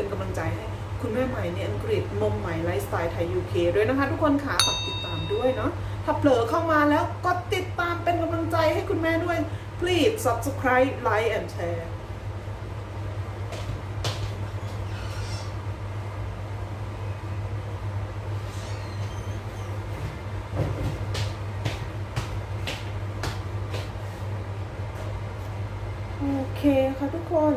เป็นกำลังใจให้คุณแม่ใหม่ในอังกฤษมมใหม่ไลฟ์สไตล์ไทยยูเคด้วยนะคะ ทุกคนค่ะฝากติดตามด้วยเนาะถ้าเผลอเข้ามาแล้วก็ติดตามเป็นกำลังใจให้คุณแม่ด้วย please subscribe like and share โอเคค่ะทุกคน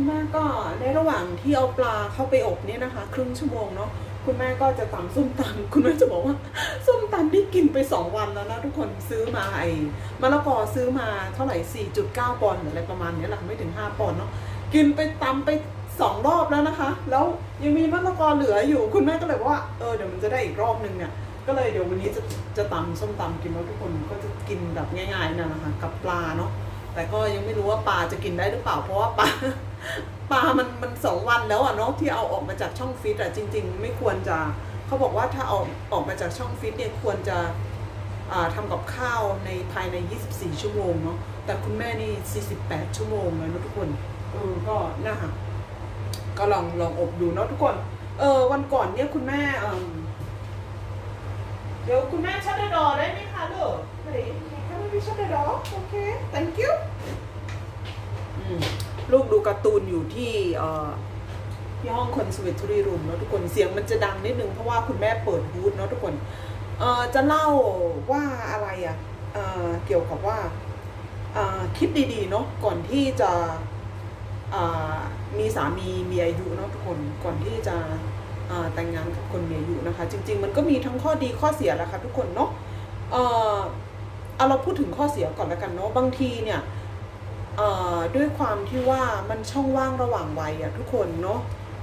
คุณแม่ก็ในระหว่างที่เอาปลาเข้าไปอบเนี่ยนะคะ ครึ่งชั่วโมงเนาะคุณแม่ก็จะตำส้มตำคุณแม่จะบอกว่าส้มตำที่กินไปสองวันแล้วนะทุกคนซื้อมาไอ้มะละกอซื้อมาเท่าไหร่ 4.9 ปอนด์หรืออะไรประมาณนี้แหละไม่ถึง 5 ปอนด์เนาะกินไปตำไปสองรอบแล้วนะคะ แล้วยังมีมะละกอเหลืออยู่ คุณแม่ก็เลยว่าเออเดี๋ยวมันจะได้อีกรอบนึงเนี่ยก็เลยเดี๋ยววันนี้จะจะตำส้มตำกินแล้วทุกคนก็จะกินแบบง่ายๆนั่นนะคะกับปลาเนาะแต่ก็ยังไม่รู้ว่าปลาจะกินได้หรือเปล่าเพราะว่าปลา ปลามันมันสองวันแล้วอะเนาะที่เอาออกมาจากช่องฟิตอะจริง ๆ ไม่ควรจะเขาบอกว่าถ้าเอาออกมาจากช่องฟิตเนี่ยควรจะอ่าทำกับข้าวในภายใน 24 ชั่วโมงเนาะแต่คุณแม่นี่ 48 ชั่วโมงเลยนะทุกคนเออก็น่าค่ะก็ลองลองอบดูเนาะทุกคน เออวันก่อนเนี่ยคุณแม่เอมเดี๋ยวคุณแม่ชัดดอได้ไหมคะลูกเฮ้ย Can we shut the door? Okay, thank you. อืม ลูกดูการ์ตูนอยู่ที่ที่ห้องคอน s e r v a t o r y room เนอะทุกคนเสียงมันจะดังนิดนึงเพราะว่าคุณแม่เปิดฮูดเนอะทุกคนเอ่อจะเล่าว่าอะไรอะเอ่อเกี่ยวกับว่าเอ่อคิดดีๆเนาะก่อนที่จะเอ่อมีสามีมีอายุเนาะทุกคนก่อนที่จะเอ่อแต่งงานกับคนมีอายุนะคะ จริง ๆ มันก็มีทั้งข้อดีข้อเสียแหละค่ะทุกคนเนาะเอ่อเอาเราพูดถึงข้อเสียก่อนแล้วกันเนาะบางทีเนี่ย ด้วยความที่ว่ามันช่องว่างระหว่างวัยอะทุกคนเนาะ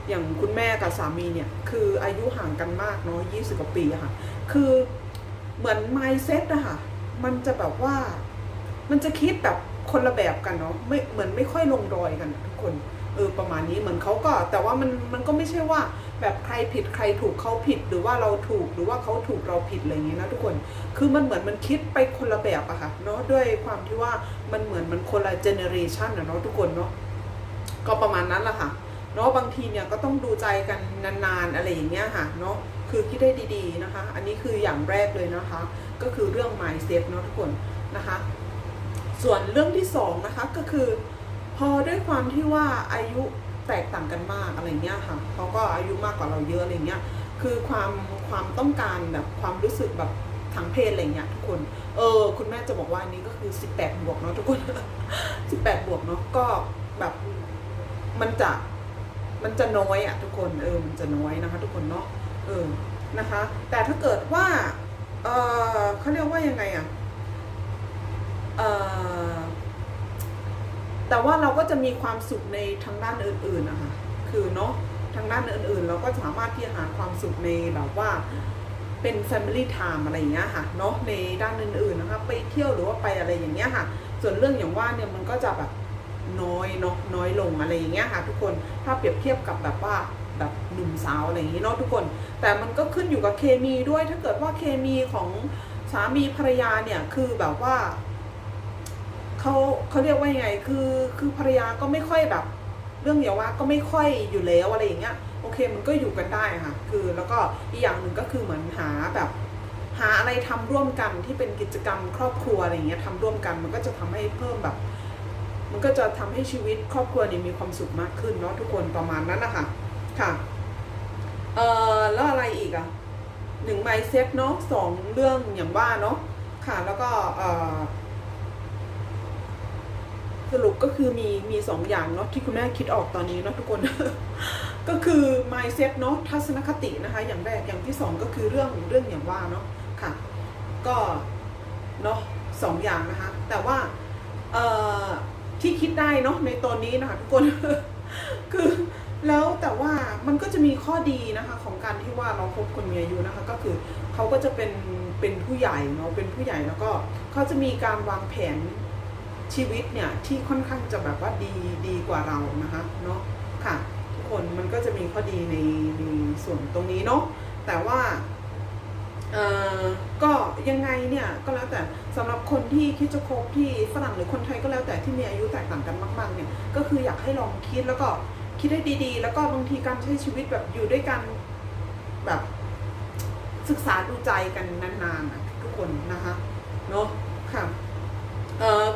อย่างคุณแม่กับสามีเนี่ย คืออายุห่างกันมากเนาะยี่สิบกว่าปีอะค่ะ คือเหมือน mindset อะค่ะ มันจะแบบว่า มันจะคิดแบบคนละแบบกันเนาะไม่เหมือนไม่ค่อยลงรอยกันทุกคนเออประมาณนี้เหมือนเขาก็ แต่ว่ามันมันก็ไม่ใช่ว่า แบบใครผิดใครถูกเขาผิดหรือว่าเราถูกหรือว่าเขาถูกเราผิดอะไรอย่างเงี้ยนะทุกคน คือมันเหมือนมันคิดไปคนละแบบอะค่ะเนาะด้วยความที่ว่ามันเหมือนมันคนละเจเนอเรชันอะเนาะทุกคนเนาะก็ประมาณนั้นแหละค่ะเนาะบางทีเนี่ยก็ต้องดูใจกันนานๆอะไรอย่างเงี้ยค่ะเนาะคือคิดได้ดีๆนะคะ อันนี้คืออย่างแรกเลยนะคะ ก็คือเรื่อง mindset เนาะทุกคนนะคะ ส่วนเรื่องที่สองนะคะก็คือ พอด้วยความที่ว่าอายุ แตกต่างกันมากอะไรเงี้ยค่ะเขาก็อายุมากกว่าเราเยอะอะไรเงี้ยคือความความต้องการแบบความรู้สึกแบบทางเพศอะไรเงี้ยทุกคน เออ คุณแม่จะบอกว่านนี้ก็คือ 18 บวกเนาะทุกคน 18 บวกเนาะก็แบบมันจะมันจะน้อยอะทุกคนเออมันจะน้อยนะคะ ทุกคนเนาะเออนะคะ แต่ถ้าเกิดว่าเออเขาเรียกว่ายังไงอะเออ แต่ว่าเราก็จะมีความสุขในทางด้านอื่นๆนะคะคือเนาะทางด้านอื่นๆ เราก็สามารถที่จะหาความสุขในแบบว่าเป็น Family Time อะไรอย่างเงี้ยค่ะเนาะในด้านอื่นๆนะคะไปเที่ยวหรือว่าไปอะไรอย่างเงี้ยค่ะ ส่วนเรื่องอย่างว่าเนี่ยมันก็จะแบบน้อยเนาะน้อยลงอะไรอย่างเงี้ยค่ะ ทุกคนถ้าเปรียบเทียบกับแบบว่าแบบหนุ่มสาวอะไรอย่างงี้เนาะทุกคน แต่มันก็ขึ้นอยู่กับเคมีด้วยถ้าเกิดว่าเคมีของสามีภรรยาเนี่ยคือแบบว่า เขาเขาเรียกว่ายังไง คือคือภรรยาก็ไม่ค่อยแบบ เรื่องเดียวว่าก็ไม่ค่อยอยู่แล้วอะไรอย่างเงี้ยโอเคมันก็อยู่กันได้ค่ะ คือแล้วก็อีกอย่างหนึ่งก็คือเหมือนหาแบบ หาอะไรทำร่วมกันที่เป็นกิจกรรมครอบครัวอะไรอย่างเงี้ยทำร่วมกันมันก็จะทำให้เพิ่มแบบ มันก็จะทำให้ชีวิตครอบครัวเนี่ยมีความสุขมากขึ้นเนาะทุกคนประมาณนั้นนะคะค่ะเออแล้วอะไรอีกอะหนึ่งไมเซ็ตเนาะสองเรื่องอย่างว่าเนาะค่ะ แล้วก็เออ สรุปก็คือมีมีสองอย่างเนาะที่คุณแม่คิดออกตอนนี้เนาะทุกคน ก็คือ mindset เนาะทัศนคตินะคะ อย่างแรกอย่างที่สองก็คือเรื่องเรื่องอย่างว่าเนาะค่ะ ก็เนาะสองอย่างนะคะ แต่ว่าเอ่อที่คิดได้เนาะในตอนนี้นะคะทุกคนคือแล้วแต่ว่ามันก็จะมีข้อดีนะคะของการที่ว่าเราคบคนมีอายุนะคะ ก็คือเขาก็จะเป็นเป็นผู้ใหญ่เนาะเป็นผู้ใหญ่แล้วก็เขาจะมีการวางแผน ชีวิตเนี่ยที่ค่อนข้างจะแบบว่าดีดีกว่าเรานะคะเนาะค่ะทุกคนมันก็จะมีข้อดีในในส่วนตรงนี้เนาะแต่ว่าเอ่อก็ยังไงเนี่ยก็แล้วแต่สำหรับคนที่คิดจะคบที่ฝรั่งหรือคนไทยก็แล้วแต่ที่มีอายุแตกต่างกันมาก ๆ เนี่ยก็คืออยากให้ลองคิดแล้วก็คิดให้ดีๆ แล้วก็บางทีการใช้ชีวิตแบบอยู่ด้วยกันแบบศึกษาดูใจกันนานๆนะทุกคนนะคะเนาะค่ะ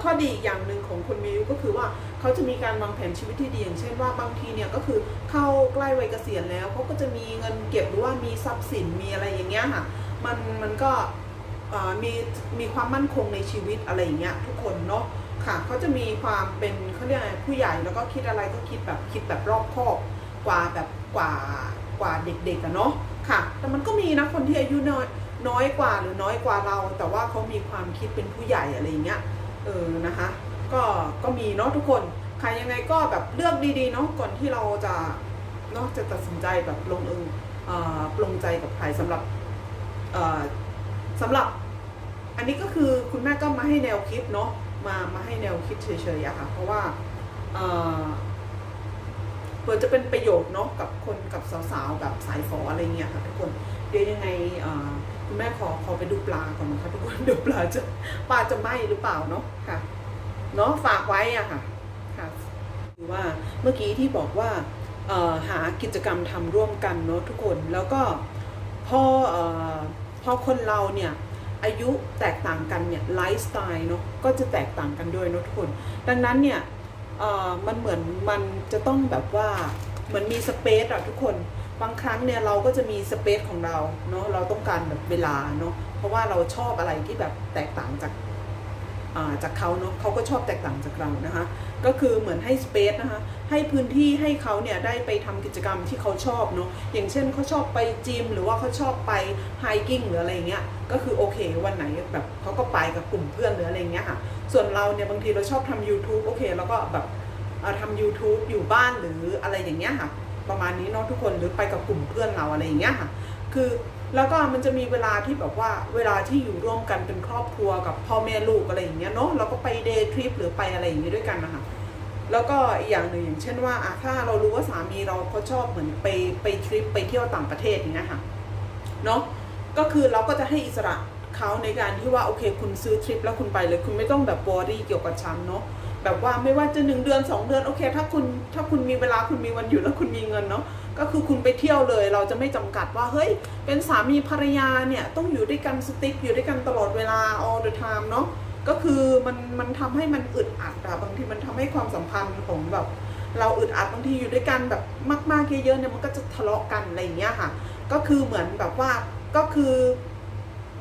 ข้อดีอีกอย่างหนึ่งของคนมีอายุก็คือว่าเขาจะมีการวางแผนชีวิตที่ดีอย่างเช่นว่าบางทีเนี่ยก็คือเข้าใกล้วัยเกษียณแล้วเขาก็จะมีเงินเก็บหรือว่ามีทรัพย์สินมีอะไรอย่างเงี้ยค่ะมันมันก็มีมีความมั่นคงในชีวิตอะไรอย่างเงี้ยทุกคนเนาะค่ะเขาจะมีความเป็นเขาเรียกอะไรผู้ใหญ่แล้วก็คิดอะไรก็คิดแบบคิดแบบรอบคอบกว่าแบบกว่ากว่าเด็กๆอะเนาะค่ะ แต่มันก็มีนะคนที่อายุน้อยน้อยกว่าหรือน้อยกว่าเรา แต่ว่าเขามีความคิดเป็นผู้ใหญ่อะไรอย่างเงี้ย เออนะคะ ก็ก็มีเนาะทุกคนใครยังไงก็แบบเลือกดีๆเนาะก่อนที่เราจะเนาะจะตัดสินใจแบบลงเออเอ่อปลงใจกับใครสำหรับเอ่อสำหรับ อันนี้ก็คือคุณแม่ก็มาให้แนวคิดเนาะมามาให้แนวคิดเฉยๆอะค่ะ เพราะว่าเอ่อเพื่อจะเป็นประโยชน์เนาะกับคนกับสาวๆแบบสายฝออะไรเงี้ยค่ะทุกคนเดี๋ยวยังไงเอ่อ คุณแม่ขอขอไปดูปลาก่อนนะคะทุกคนดูปลาจะปลาจะไหมหรือเปล่าเนาะค่ะเนาะฝากไว้อะค่ะค่ะคือว่าเมื่อกี้ที่บอกว่าหากิจกรรมทำร่วมกันเนาะทุกคนแล้วก็พอเอ่อพอคนเราเนี่ยอายุแตกต่างกันเนี่ยไลฟ์สไตล์เนาะก็จะแตกต่างกันด้วยเนาะทุกคน ดังนั้นเนี่ยมันเหมือนมันจะต้องแบบว่าเหมือนมีสเปซอะทุกคน บางครั้งเนี่ยเราก็จะมีสเปซของเราเนาะเราต้องการแบบเวลาเนาะเพราะว่าเราชอบอะไรที่แบบแตกต่างจากอ่าจากเขาเนาะเขาก็ชอบแตกต่างจากเรานะคะ ก็คือเหมือนให้สเปซนะคะ ให้พื้นที่ให้เขาเนี่ยได้ไปทำกิจกรรมที่เขาชอบเนาะ อย่างเช่นเขาชอบไปจิมหรือว่าเขาชอบไปไฮกิ้งหรืออะไรเงี้ย ก็คือโอเควันไหนแบบเขาก็ไปกับกลุ่มเพื่อนหรืออะไรเงี้ยค่ะ ส่วนเราเนี่ยบางทีเราชอบทำ YouTube โอเค แล้วก็แบบเออทำ YouTube อยู่บ้านหรืออะไรอย่างเงี้ยค่ะ ประมาณนี้เนาะทุกคนหรือไปกับกลุ่มเพื่อนเราอะไรอย่างเงี้ยค่ะ คือแล้วก็มันจะมีเวลาที่แบบว่าเวลาที่อยู่ร่วมกันเป็นครอบครัวกับพ่อแม่ลูกอะไรอย่างเงี้ยเนาะเราก็ไปเดย์ทริปหรือไปอะไรอย่างเงี้ยด้วยกันนะคะแล้วก็อีกอย่างหนึ่งอย่างเช่นว่าอะถ้าเรารู้ว่าสามีเราเขาชอบเหมือนไปไปทริปไปเที่ยวต่างประเทศอย่างเงี้ยค่ะเนาะก็คือเราก็จะให้อิสระเขาในการที่ว่าโอเค คุณซื้อทริปแล้วคุณไปเลยคุณไม่ต้องแบบวอรี่เกี่ยวกับฉันเนาะ แบบว่าไม่ว่าจะหนึ่งเดือนสองเดือนโอเค ถ้าคุณถ้าคุณมีเวลาคุณมีวันหยุดแล้วคุณมีเงินเนาะก็คือคุณไปเที่ยวเลย เราจะไม่จำกัดว่าเฮ้ยเป็นสามีภรรยาเนี่ยต้องอยู่ด้วยกันสติ๊กอยู่ด้วยกันตลอดเวลา all the time เนาะก็คือมันมันทำให้มันอึดอัดอะบางทีมันทำให้ความสัมพันธ์ของแบบ เราอึดอัดบางทีอยู่ด้วยกันแบบมากๆเยอะๆเนี่ยมันก็จะทะเลาะกันอะไรอย่างเงี้ยค่ะ ก็คือเหมือนแบบว่าก็คือ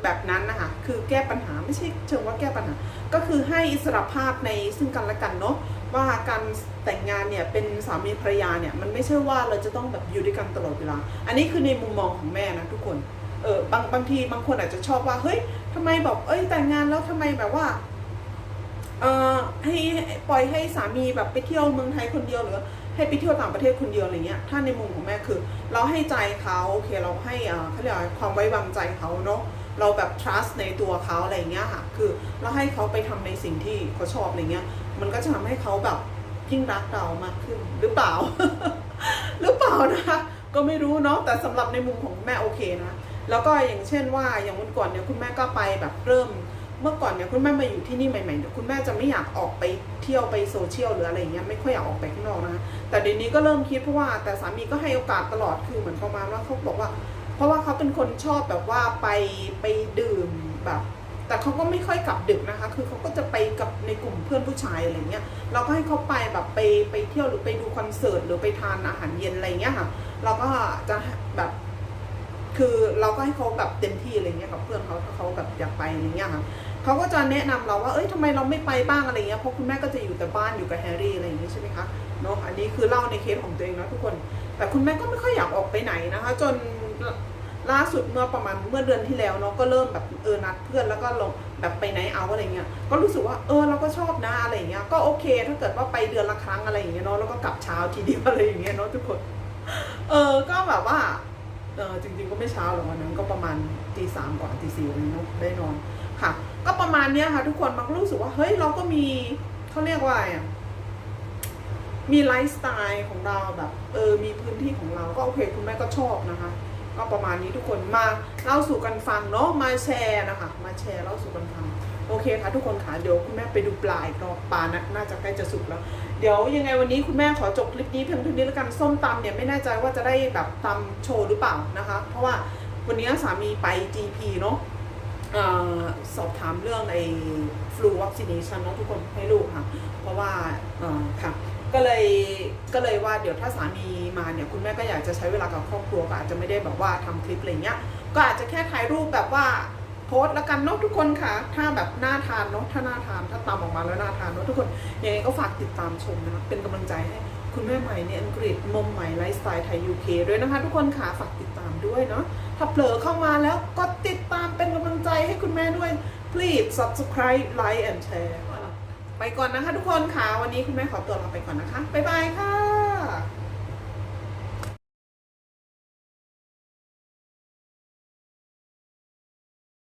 แบบนั้นนะคะคือแก้ปัญหาไม่ใช่เชิงว่าแก้ปัญหา ก็คือให้อิสรภาพในซึ่งกันและกันเนาะว่าการแต่งงานเนี่ยเป็นสามีภรรยาเนี่ยมันไม่ใช่ว่าเราจะต้องแบบอยู่ด้วยกันตลอดเวลา อันนี้คือในมุมมองของแม่นะทุกคนเออบางบางทีบางคนอาจจะชอบว่าเฮ้ยทำไมแบบเอ้ยแต่งงานแล้วทำไมแบบว่าเอ่อให้ปล่อยให้สามีแบบไปเที่ยวเมืองไทยคนเดียวหรือให้ไปเที่ยวต่างประเทศคนเดียวอะไรเงี้ย ถ้าในมุมของแม่คือ เราให้ใจเขาโอเคเราให้อ่าเขาเรียกความไว้วางใจเขาเนาะ เราแบบ trust ในตัวเขาอะไรเงี้ยค่ะ คือเราให้เขาไปทำในสิ่งที่เขาชอบอะไรเงี้ย มันก็จะทำให้เขาแบบยิ่งรักเรามากขึ้นหรือเปล่า หรือเปล่านะคะก็ไม่รู้เนาะแต่สำหรับในมุมของแม่โอเคนะแล้วก็อย่างเช่นว่าอย่างวันก่อนเนี่ยคุณแม่ก็ไปแบบเริ่ม เมื่อก่อนเนี่ยคุณแม่มาอยู่ที่นี่ใหม่ๆเนี่ยคุณแม่จะไม่อยากออกไปเที่ยวไปโซเชียลหรืออะไรเงี้ยไม่ค่อยอยากออกไปข้างนอกนะคะแต่เดี๋ยวนี้ก็เริ่มคิดเพราะว่าแต่สามีก็ให้โอกาสตลอดคือเหมือนประมาณว่าเขาบอกว่า เพราะว่าเขาเป็นคนชอบแบบว่าไปไปดื่มแบบ แต่เขาก็ไม่ค่อยกลับดึกนะคะ คือเขาก็จะไปกับในกลุ่มเพื่อนผู้ชายอะไรเงี้ย เราก็ให้เขาไปแบบไปไปเที่ยวหรือไปดูคอนเสิร์ตหรือไปทานอาหารเย็นอะไรเงี้ยค่ะ เราก็จะแบบคือเราก็ให้เขาแบบเต็มที่อะไรเงี้ยกับเพื่อนเขาถ้าเขาแบบอยากไปอะไรเงี้ยค่ะเขาก็จะแนะนำเราว่าเอ้ยทำไมเราไม่ไปบ้างอะไรเงี้ยเพราะคุณแม่ก็จะอยู่แต่บ้านอยู่กับแฮร์รี่อะไรอย่างงี้ใช่ไหมคะเนาะอันนี้คือเล่าในเคสของตัวเองนะทุกคน แต่คุณแม่ก็ไม่ค่อยอยากออกไปไหนนะคะ จน ล่าสุดเมื่อประมาณเมื่อเดือนที่แล้วเนาะก็เริ่มแบบเออนัดเพื่อนแล้วก็ลงแบบไปไหนเอาอะไรเงี้ยก็รู้สึกว่าเออเราก็ชอบนะอะไรเงี้ยก็โอเค ถ้าเกิดว่าไปเดือนละครั้งอะไรอย่างเงี้ยเนาะแล้วก็กลับเช้าทีเดียวอะไรอย่างเงี้ยเนาะทุกคน เออก็แบบว่าเออจริงๆก็ไม่เช้าหรอกวันนั้นก็ประมาณตีสามกว่าตีสี่อะไรเนาะได้นอนค่ะ ก็ประมาณเนี้ยค่ะ ทุกคนมันก็รู้สึกว่าเฮ้ยเราก็มีเขาเรียกว่าอะไรอะมีไลฟ์สไตล์ของเราแบบเออมีพื้นที่ของเราก็โอเคคุณแม่ก็ชอบนะคะ ก็ประมาณนี้ทุกคนมาเล่าสู่กันฟังเนาะมาแชร์นะคะมาแชร์เล่าสู่กันฟังโอเคค่ะทุกคนค่ะเดี๋ยวคุณแม่ไปดูปลาอีกรอบปลานะน่าจะใกล้จะสุกแล้ว เดี๋ยวยังไงวันนี้คุณแม่ขอจบคลิปนี้เพียงเท่านี้แล้วกันส้มตำเนี่ยไม่แน่ใจว่าจะได้แบบตำโชว์หรือเปล่านะคะ เพราะว่าวันนี้สามีไป GP เนาะออสอบถามเรื่องไอ้ flu vaccination เนาะทุกคนให้ลูกค่ะ เพราะว่าค่ะ ก็เลยก็เลยว่าเดี๋ยวถ้าสามีมาเนี่ยคุณแม่ก็อยากจะใช้เวลากับครอบครัวก็อาจจะไม่ได้แบบว่าทำคลิปอะไรเงี้ยก็อาจจะแค่ถ่ายรูปแบบว่าโพสต์แล้วกันเนาะทุกคนค่ะ ถ้าแบบน่าทานเนาะถ้าน่าทานถ้าตามออกมาแล้วน่าทานเนาะทุกคนยังไงก็ฝากติดตามชมนะคะเป็นกำลังใจให้คุณแม่ใหม่ในอังกฤษมมใหม่ไลฟ์สไตล์ไทยยูเคด้วยนะคะ ทุกคนค่ะฝากติดตามด้วยเนาะถ้าเผลอเข้ามาแล้วก็ติดตามเป็นกำลังใจให้คุณแม่ด้วย please subscribe like and share ไปก่อนนะคะทุกคนค่ะ วันนี้คุณแม่ขอตัวลาไปก่อนนะคะ บ๊ายบายค่ะ